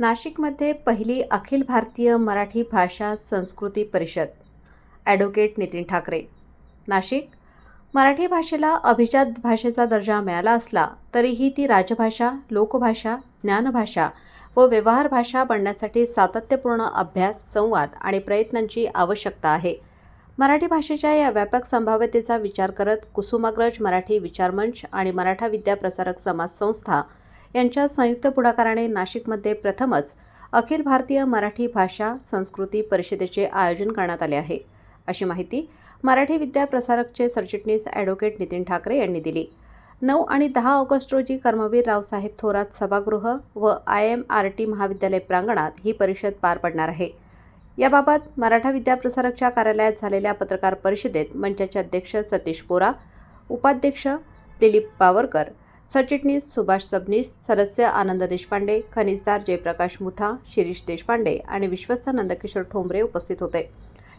नाशिकमध्ये पहिली अखिल भारतीय मराठी भाषा संस्कृती परिषद. ॲडव्होकेट नितीन ठाकरे. नाशिक. मराठी भाषेला अभिजात भाषेचा दर्जा मिळाला असला तरीही ती राजभाषा लोकभाषा ज्ञानभाषा व व्यवहार भाषा बनण्यासाठी सातत्यपूर्ण अभ्यास संवाद आणि प्रयत्नांची आवश्यकता आहे. मराठी भाषेच्या या व्यापक संभाव्यतेचा विचार करत कुसुमाग्रज मराठी विचारमंच आणि मराठा विद्या प्रसारक समाज संस्था यांच्या संयुक्त पुढाकाराने नाशिकमध्ये प्रथमच अखिल भारतीय मराठी भाषा संस्कृती परिषदेचे आयोजन करण्यात आले आहे. अशी माहिती मराठी विद्या प्रसारकचे सरचिटणीस ॲडव्होकेट नितीन ठाकरे यांनी दिली. नऊ आणि दहा ऑगस्ट रोजी कर्मवीर रावसाहेब थोरात सभागृह व आय एम आर टी महाविद्यालय प्रांगणात ही परिषद पार पडणार आहे. याबाबत मराठा विद्या प्रसारकच्या कार्यालयात झालेल्या पत्रकार परिषदेत मंचाचे अध्यक्ष सतीश पोरा उपाध्यक्ष दिलीप पावरकर सरचिटणीस सुभाष सबनीस सदस्य आनंद देशपांडे खनिजदार जयप्रकाश मुथा शिरीष देशपांडे आणि विश्वस्त नंदकिशोर ठोंबरे उपस्थित होते.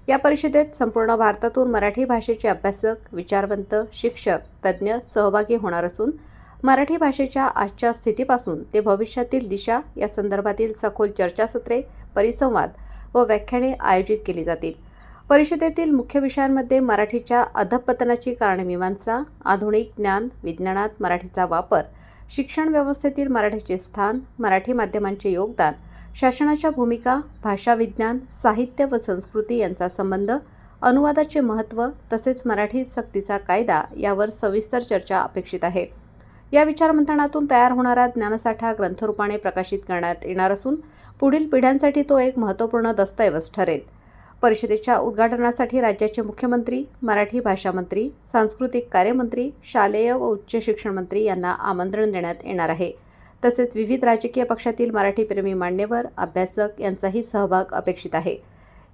या परिषदेत संपूर्ण भारतातून मराठी भाषेचे अभ्यासक विचारवंत शिक्षक तज्ज्ञ सहभागी होणार असून मराठी भाषेच्या आजच्या स्थितीपासून ते भविष्यातील दिशा या संदर्भातील सखोल चर्चासत्रे परिसंवाद व व्याख्याने आयोजित केली जातील. परिषदेतील मुख्य विषयांमध्ये मराठीच्या अधपतनाची कारणमीमांसा आधुनिक ज्ञान विज्ञानात मराठीचा वापर शिक्षण व्यवस्थेतील मराठीचे स्थान मराठी माध्यमांचे योगदान शासनाच्या भूमिका भाषा विज्ञान साहित्य व संस्कृती यांचा संबंध अनुवादाचे महत्त्व तसेच मराठी सक्तीचा कायदा यावर सविस्तर चर्चा अपेक्षित आहे. या विचारमंथनातून तयार होणारा ज्ञानसाठा ग्रंथरूपाने प्रकाशित करण्यात येणार असून पुढील पिढ्यांसाठी तो एक महत्त्वपूर्ण दस्तऐवज ठरेल. परिषदेच्या उद्घाटनासाठी राज्याचे मुख्यमंत्री मराठी भाषा मंत्री सांस्कृतिक कार्यमंत्री शालेय व उच्च शिक्षण मंत्री यांना आमंत्रण देण्यात येणार आहे. तसेच विविध राजकीय पक्षातील मराठीप्रेमी मान्यवर अभ्यासक यांचाही सहभाग अपेक्षित आहे.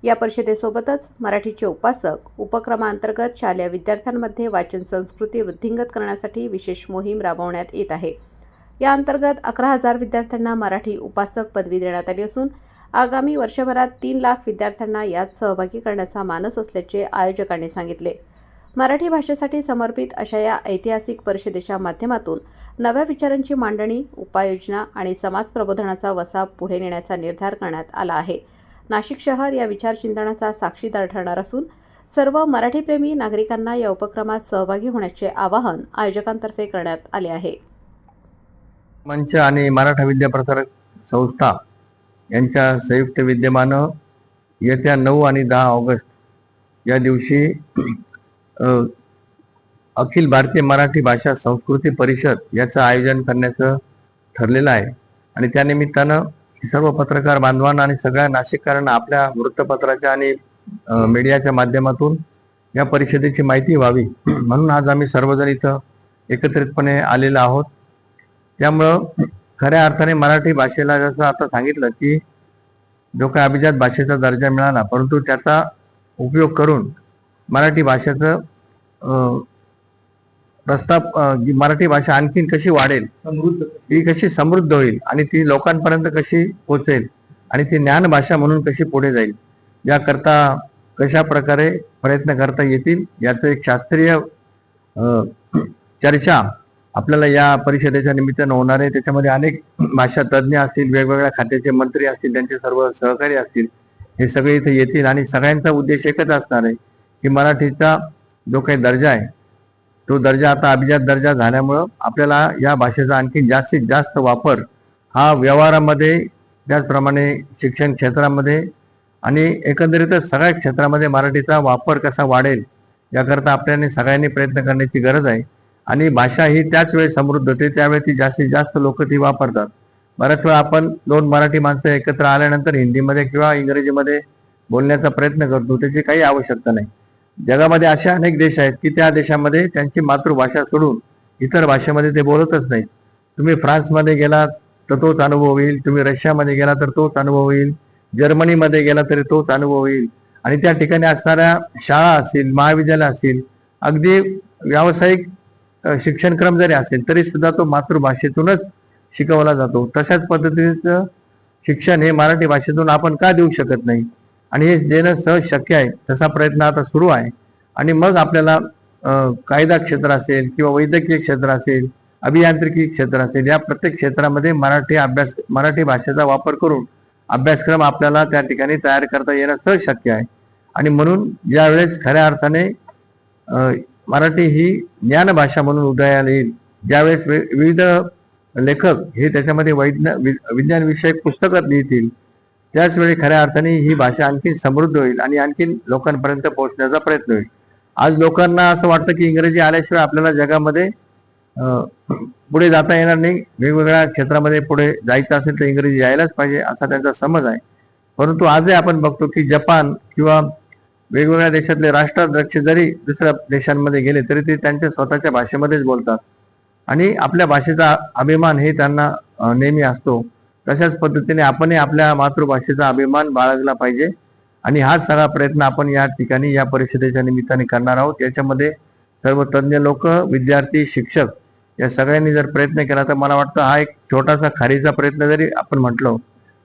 या परिषदेसोबतच मराठीचे उपासक उपक्रमांतर्गत शालेय विद्यार्थ्यांमध्ये वाचन संस्कृती वृद्धिंगत करण्यासाठी विशेष मोहीम राबवण्यात येत आहे. या अंतर्गत अकरा हजार विद्यार्थ्यांना मराठी उपासक पदवी देण्यात आली असून आगामी वर्षभरात तीन लाख विद्यार्थ्यांना यात सहभागी करण्याचा मानस असल्याचे आयोजकांनी सांगितले. मराठी भाषेसाठी समर्पित अशा या ऐतिहासिक परिषदेच्या माध्यमातून नव्या विचारांची मांडणी उपाययोजना आणि समाज प्रबोधनाचा वसा पुढे नेण्याचा निर्धार करण्यात आला आहे. नाशिक शहर या विचारचिंतनाचा साक्षीदार ठरणार असून सर्व मराठीप्रेमी नागरिकांना या उपक्रमात सहभागी होण्याचे आवाहन आयोजकांतर्फे करण्यात आले आहे. मंच आणि मराठा विद्या प्रसारक संस्था यांच्या संयुक्त विद्यमानं येत्या नऊ आणि दहा ऑगस्ट या दिवशी अखिल भारतीय मराठी भाषा संस्कृती परिषद याचं आयोजन करण्याचं ठरलेलं आहे. आणि त्यानिमित्तानं सर्व पत्रकार बांधवांना आणि सगळ्या नाशिककारांना आपल्या वृत्तपत्राच्या आणि मीडियाच्या माध्यमातून या परिषदेची माहिती व्हावी. म्हणून आज आम्ही सर्वजण इथं एकत्रितपणे आलेलो आहोत. त्यामुळं खऱ्या अर्थाने मराठी भाषेला जसं आता सांगितलं की जो काही अभिजात भाषेचा दर्जा मिळाला परंतु त्याचा उपयोग करून मराठी भाषेचं रस्ता जी मराठी भाषा आणखीन कशी वाढेल ती कशी समृद्ध होईल आणि ती लोकांपर्यंत कशी पोहोचेल आणि ती ज्ञान भाषा म्हणून कशी पुढे जाईल याकरता कशा प्रकारे प्रयत्न करता येतील याचं एक शास्त्रीय चर्चा आपल्याला या परिषदेच्या निमित्तानं होणार आहे. त्याच्यामध्ये अनेक भाषा तज्ज्ञ असतील वेगवेगळ्या खात्याचे मंत्री असतील त्यांचे सर्व सहकारी असतील हे सगळे इथे येतील आणि सगळ्यांचा उद्देश एकच असणार आहे की मराठीचा जो काही दर्जा आहे तो दर्जा आता अभिजात दर्जा झाल्यामुळं आपल्याला या भाषेचा आणखी जास्तीत जास्त वापर हा व्यवहारामध्ये त्याचप्रमाणे शिक्षण क्षेत्रामध्ये आणि एकंदरीतच सगळ्या क्षेत्रामध्ये मराठीचा वापर कसा वाढेल याकरता आपल्याने सगळ्यांनी प्रयत्न करण्याची गरज आहे. आणि भाषा ही त्याच वेळी समृद्ध होते. त्यावेळी ती जास्तीत जास्त लोक ती वापरतात. बऱ्याच वेळा आपण दोन मराठी माणसं एकत्र आल्यानंतर हिंदीमध्ये किंवा इंग्रजीमध्ये बोलण्याचा प्रयत्न करतो. त्याची काही आवश्यकता नाही. जगामध्ये असे अनेक देश आहेत की त्या देशामध्ये त्यांची मातृभाषा सोडून इतर भाषेमध्ये ते बोलतच नाही तुम्ही फ्रान्समध्ये गेलात तर तोच अनुभव होईल तुम्ही रशियामध्ये गेला तर तोच अनुभव होईल जर्मनीमध्ये गेला तरी तोच अनुभव होईल आणि त्या ठिकाणी असणाऱ्या शाळा असतील महाविद्यालय असतील अगदी व्यावसायिक शिक्षणक्रम जरी असेल तरी सुद्धा तो मातृभाषेतूनच शिकवला जातो. तशाच पद्धतीचं शिक्षण हे मराठी भाषेतून आपण का देऊ शकत नाही? आणि हे देणं सहज शक्य आहे तसा प्रयत्न आता सुरू आहे. आणि मग आपल्याला कायदा क्षेत्र असेल किंवा वैद्यकीय क्षेत्र असेल अभियांत्रिकी क्षेत्र असेल या प्रत्येक क्षेत्रामध्ये मराठी अभ्यास मराठी भाषेचा वापर करून अभ्यासक्रम आपल्याला त्या ठिकाणी तयार करता येणं सहज शक्य आहे. आणि म्हणून ज्यावेळेस खऱ्या अर्थाने मराठी ही ज्ञानभाषा म्हणून उदयाला येईल ज्यावेळेस वि- विविध लेखक हे त्याच्यामध्ये वैज्ञ वि- पुस्तकं लिहितील त्याचवेळी खऱ्या अर्थाने ही भाषा आणखी समृद्ध होईल आणि आणखीन लोकांपर्यंत पोहोचण्याचा प्रयत्न होईल. आज लोकांना असं वाटतं की इंग्रजी आल्याशिवाय आपल्याला जगामध्ये पुढे जाता येणार नाही. वेगवेगळ्या क्षेत्रामध्ये पुढे जायचं असेल तर इंग्रजी यायलाच पाहिजे असा त्यांचा समज आहे. परंतु आजही आपण बघतो की जपान किंवा वेगवेगळ्या देशातले राष्ट्राध्यक्ष जरी दुसऱ्या देशांमध्ये गेले तरी ते त्यांच्या स्वतःच्या भाषेमध्येच बोलतात. आणि आपल्या भाषेचा अभिमान हे त्यांना नेहमी असतो. तशाच पद्धतीने आपणही आपल्या मातृभाषेचा अभिमान बाळगला पाहिजे. आणि हाच सगळा प्रयत्न आपण या ठिकाणी या परिषदेच्या निमित्ताने करणार आहोत. याच्यामध्ये सर्व तज्ज्ञ लोक विद्यार्थी शिक्षक या सगळ्यांनी जर प्रयत्न केला तर मला वाटतं हा एक छोटासा खारीचा प्रयत्न जरी आपण म्हटलो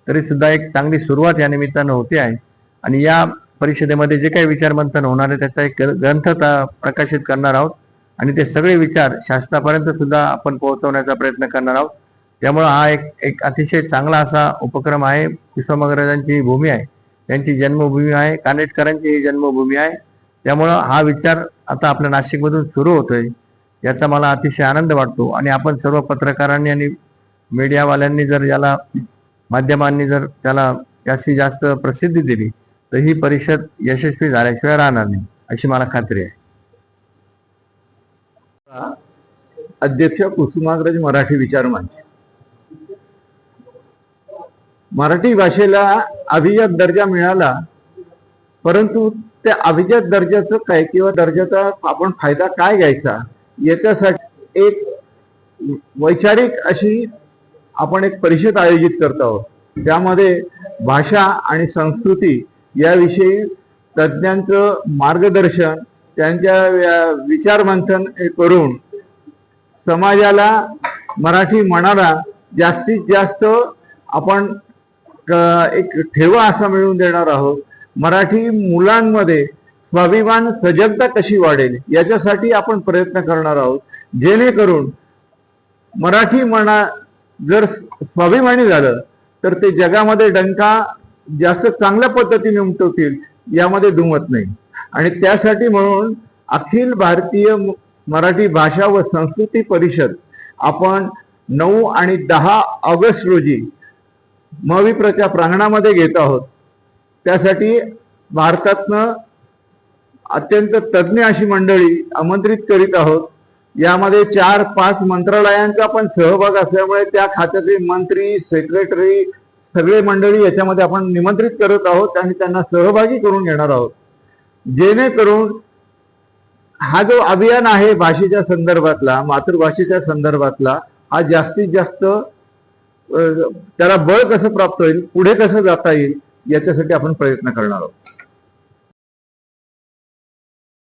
तरी सुद्धा एक चांगली सुरुवात या निमित्तानं होते आहे. आणि या परिषदेमध्ये जे काही विचारमंथन होणार आहे त्याचा एक ग्रंथ प्रकाशित करणार आहोत. आणि ते सगळे विचार शासनापर्यंत सुद्धा आपण पोहोचवण्याचा प्रयत्न करणार आहोत. त्यामुळं हा एक एक अतिशय चांगला असा उपक्रम आहे. कुसुमाग्रजांची ही भूमी आहे. त्यांची जन्मभूमी आहे. कानेटकरांची ही जन्मभूमी आहे. त्यामुळं हा विचार आता आपल्या नाशिकमधून सुरू होतोय. याचा मला अतिशय आनंद वाटतो. आणि आपण सर्व पत्रकारांनी आणि मीडियावाल्यांनी जर याला माध्यमांनी जर त्याला जास्तीत जास्त प्रसिद्धी दिली तर ही परिषद यशस्वी झाल्याशिवाय राहणार नाही अशी मला खात्री आहे. अध्यक्ष कुसुमाग्रज मराठी विचार मानचे मराठी भाषेला अभिजात दर्जा मिळाला परंतु त्या अभिजात दर्जाचं काय किंवा दर्जाचा आपण फायदा काय घ्यायचा याच्यासाठी एक वैचारिक अशी आपण एक परिषद आयोजित करत आहोत. त्यामध्ये भाषा आणि संस्कृती याविषयी तज्ज्ञांचं मार्गदर्शन त्यांच्या व्या- विचारमंथन करून समाजाला मराठी मनाला जास्तीत जास्त आपण एक ठेवा असा मिळवून देणार आहोत. मराठी मुलांमध्ये स्वाभिमान सजगता कशी वाढेल याच्यासाठी आपण प्रयत्न करणार आहोत. जेणेकरून मराठी मना जर स्वाभिमानी झालं तर ते जगामध्ये डंका जास्त चांगल्या पद्धतीने उमटवतील यामध्ये दुमत नाही. आणि त्यासाठी म्हणून अखिल भारतीय मराठी भाषा व संस्कृती परिषद आपण नऊ आणि दहा ऑगस्ट रोजी मविप्रच्या प्रांगणामध्ये घेत आहोत. त्यासाठी भारतातनं अत्यंत तज्ज्ञ अशी मंडळी आमंत्रित करीत आहोत. यामध्ये चार पाच मंत्रालयांचा पण सहभाग असल्यामुळे त्या खात्याचे मंत्री सेक्रेटरी सगळे मंडळी याच्यामध्ये आपण निमंत्रित करत आहोत आणि त्यांना सहभागी करून घेणार आहोत. जेणेकरून हा जो अभियान आहे भाषेच्या संदर्भातला मातृभाषेच्या संदर्भातला हा जास्तीत जास्त त्याला बळ कसं प्राप्त होईल पुढे कसं जाता येईल याच्यासाठी आपण प्रयत्न करणार आहोत.